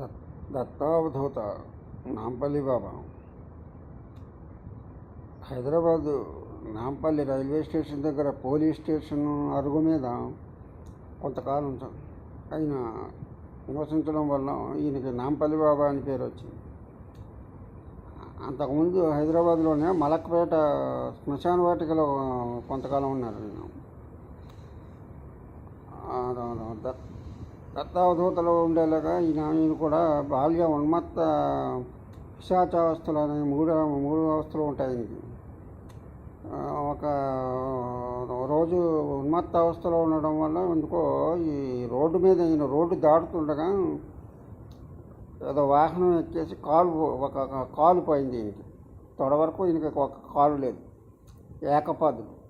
Dutt Dattavadhuta Nampally Baba. Hyderabad Nampally railway station దగ్గర police station అరుగు మీద కొంతకాలం ఆయన నివసించడం వల్ల ఈయనకి నాంపల్లి బాబా అని పేరు వచ్చింది. అంతకుముందు హైదరాబాద్లోనే మలక్పేట శ్మశాన వాటికలో కొంతకాలం ఉన్నారు ఈయన. కర్తావధూతలో ఉండేలాగా ఈయన ఈయన కూడా బాల్య ఉన్మత్త పిశాచావస్థలు అనే మూడు మూడు అవస్థలు ఉంటాయి ఆయనకి. ఒక రోజు ఉన్మత్త అవస్థలో ఉండడం వల్ల ఎందుకో ఈ రోడ్డు మీద ఈయన రోడ్డు దాటుతుండగా ఏదో వాహనం ఎక్కేసి కాలు ఒక ఒక కాలు పోయింది ఈయనకి. తొడ వరకు ఈయనకి ఒక కాలు లేదు. ఏకపాదులు.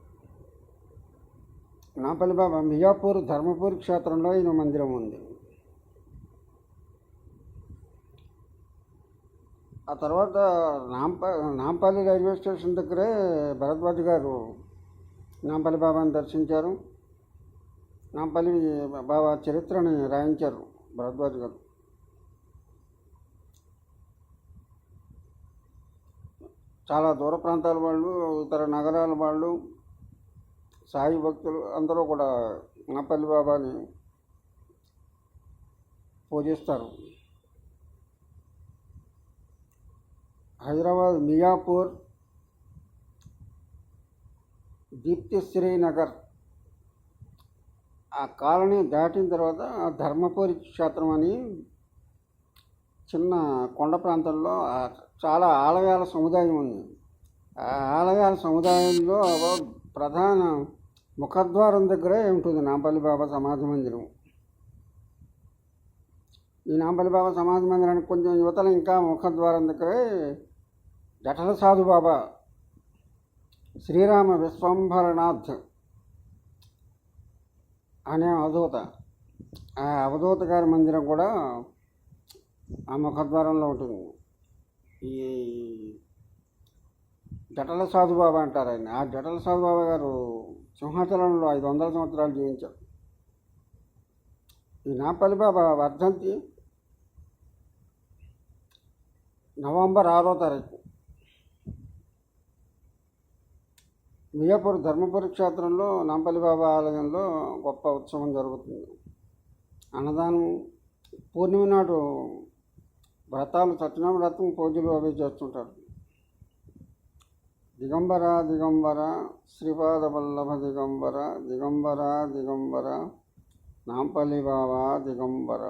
నాపల్లి బాబా మియాపూర్ ధర్మపూర్ క్షేత్రంలో ఈయన మందిరం ఉంది. ఆ తర్వాత నాంప నాంపల్లి రైల్వే స్టేషన్ దగ్గరే భరద్వాజ్ గారు నాంపల్లి బాబాని దర్శించారు. నాంపల్లి బాబా చరిత్రని రాయించారు భరద్వాజ్ గారు. చాలా దూర ప్రాంతాల వాళ్ళు ఇతర నగరాల వాళ్ళు సాయి భక్తులు అందరూ కూడా నాంపల్లి బాబాని పూజిస్తారు. హైదరాబాద్ మియాపూర్ దీప్తిశ్రీ నగర్ ఆ కాలనీ దాటిన తర్వాత ఆ ధర్మపురి క్షేత్రం అని చిన్న కొండ ప్రాంతంలో చాలా ఆలయాల సముదాయం ఉంది. ఆ ఆలయాల సముదాయంలో ప్రధాన ముఖద్వారం దగ్గరే ఉంటుంది నాంపల్లి బాబా సమాధి మందిరం. ఈ నాంపల్లి బాబా సమాధి మందిరానికి కొంచెం యువతలు ఇంకా ముఖద్వారం దగ్గరే జఠర సాధు బాబా శ్రీరామ విశ్వంభరనాథ్ అనే అవధూత. ఆ అవధూత గారి మందిరం కూడా ఆ ముఖద్వారంలో ఉంటుంది. ఈ జటల సాధు బాబా అంటారు ఆయన. ఆ జటల సాధు బాబా గారు సింహాచలంలో ఐదు వందల సంవత్సరాలు జీవించారు. ఈ నాపల్లి బాబా వర్ధంతి నవంబర్ ఆరో తారీఖు. మియాపూర్ ధర్మపురి క్షేత్రంలో నాంపల్లి బాబా ఆలయంలో గొప్ప ఉత్సవం జరుగుతుంది. అన్నదానం పూర్ణిమ నాడు వ్రతాలు సత్యనామ వ్రతం పూజలు అవి చేస్తుంటారు. దిగంబర దిగంబర శ్రీపాద వల్లభ దిగంబర దిగంబర దిగంబర నాంపల్లి బాబా దిగంబర.